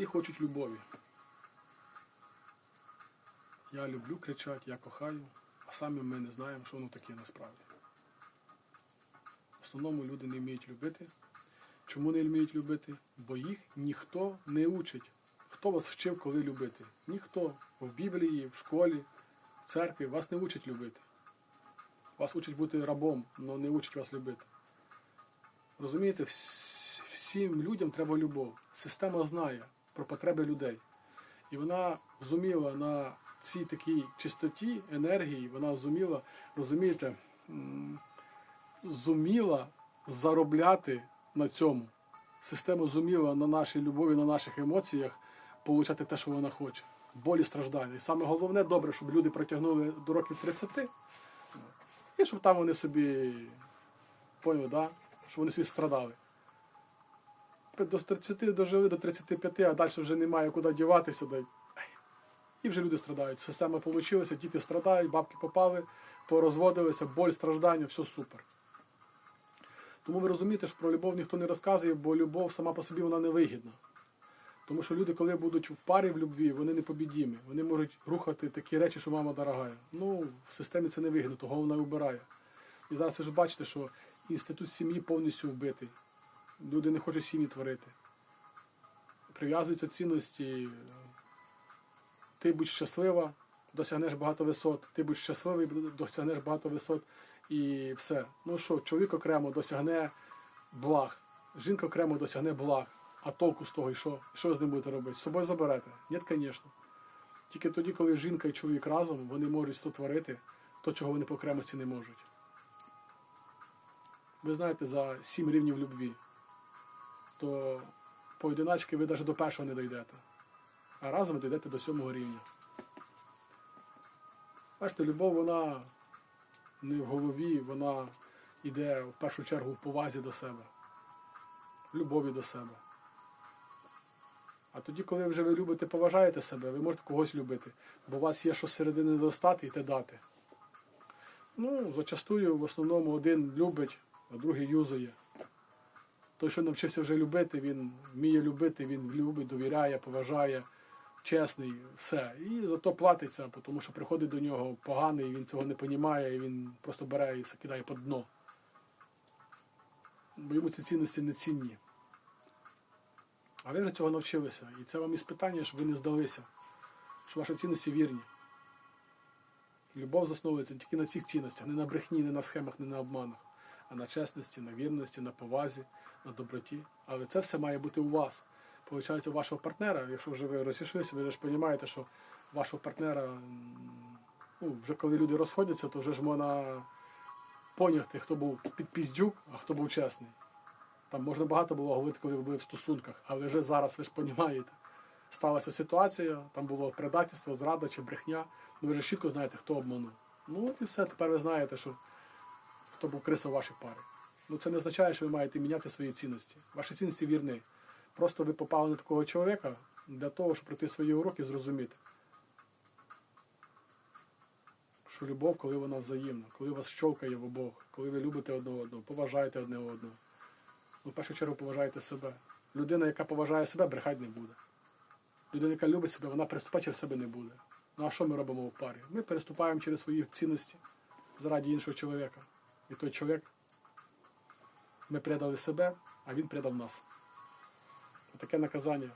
Всі хочуть любові. Я люблю кричати, я кохаю, а самі ми не знаємо, що воно таке насправді. В основному люди не вміють любити. Чому не вміють любити? Бо їх ніхто не учить. Хто вас вчив, коли любити? Ніхто. В Біблії, в школі, в церкві вас не учать любити. Вас учать бути рабом, але не учать вас любити. Розумієте, всім людям треба любов. Система знає про потреби людей. І вона зуміла на цій такій чистоті енергії, вона зуміла, розумієте, зуміла заробляти на цьому. Система зуміла на нашій любові, на наших емоціях получати те, що вона хоче. Болі страждання. І саме головне, добре, щоб люди протягнули до років 30, і щоб там вони собі поняли, да? щоб вони собі страдали. До 30 дожили до 35, а далі вже немає куди діватися. І вже люди страдають. Система вийшла, діти страдають, бабки попали, порозводилися, боль, страждання, все супер. Тому ви розумієте, що про любов ніхто не розказує, бо любов сама по собі вона не вигідна. Тому що люди, коли будуть в парі в любві, вони непобідімі. Вони можуть рухати такі речі, що мама дорогая. Ну, в системі це не вигідно, того вона і вбирає. І зараз ви ж бачите, що інститут сім'ї повністю вбитий. Люди не хочуть сім'ї творити. Прив'язуються цінності. Ти будь щаслива, досягнеш багато висот, ти будь щасливий, досягнеш багато висот і все. Ну що, чоловік окремо досягне благ, жінка окремо досягне благ. А толку з того, і що? Що ви з ним будете робити? З собою заберете? Ні, звісно. Тільки тоді, коли жінка і чоловік разом, вони можуть сотворити то, чого вони по окремості не можуть. Ви знаєте за сім рівнів любві, то поодиначки ви навіть до першого не дійдете. А разом дійдете до сьомого рівня. Бачите, любов, вона не в голові, вона йде в першу чергу в повазі до себе, в любові до себе. А тоді, коли вже ви любите, поважаєте себе, ви можете когось любити, бо у вас є що з середини достати і те дати. Ну, зачастую в основному один любить, а другий юзає. Той, що навчився вже любити, він вміє любити, він любить, довіряє, поважає, чесний, все. І зато платиться, тому що приходить до нього поганий, він цього не розуміє, і він просто бере і все кидає під дно. Бо йому ці цінності не цінні. А ви вже цього навчилися. І це вам іспитання, щоб ви не здалися, що ваші цінності вірні. Любов засновується тільки на цих цінностях, не на брехні, не на схемах, не на обманах, на чесності, на вірності, на повазі, на доброті. Але це все має бути у вас. Получається, у вашого партнера, якщо вже ви розійшлися, ви ж розумієте, що вашого партнера, ну, вже коли люди розходяться, то вже ж можна поняти, хто був підпіздюк, а хто був чесний. Там можна багато було говорити, коли ви були в стосунках, але вже зараз ви ж розумієте. Сталася ситуація, там було предательство, зрада чи брехня. Ну ви вже чітко знаєте, хто обманув. Ну от і все, тепер ви знаєте, що хто був криса в вашій парі. Ну це не означає, що ви маєте міняти свої цінності. Ваші цінності вірні. Просто ви попали на такого чоловіка для того, щоб пройти свої уроки зрозуміти. Що любов, коли вона взаємна, коли вас щовкає в обох, коли ви любите одне одного, поважаєте одне одного. Ну, в першу чергу поважаєте себе. Людина, яка поважає себе, брехати не буде. Людина, яка любить себе, вона переступати через себе не буде. Ну а що ми робимо в парі? Ми переступаємо через свої цінності заради іншого чоловіка. І той чоловік, ми предали себе, а він предав нас. Таке наказання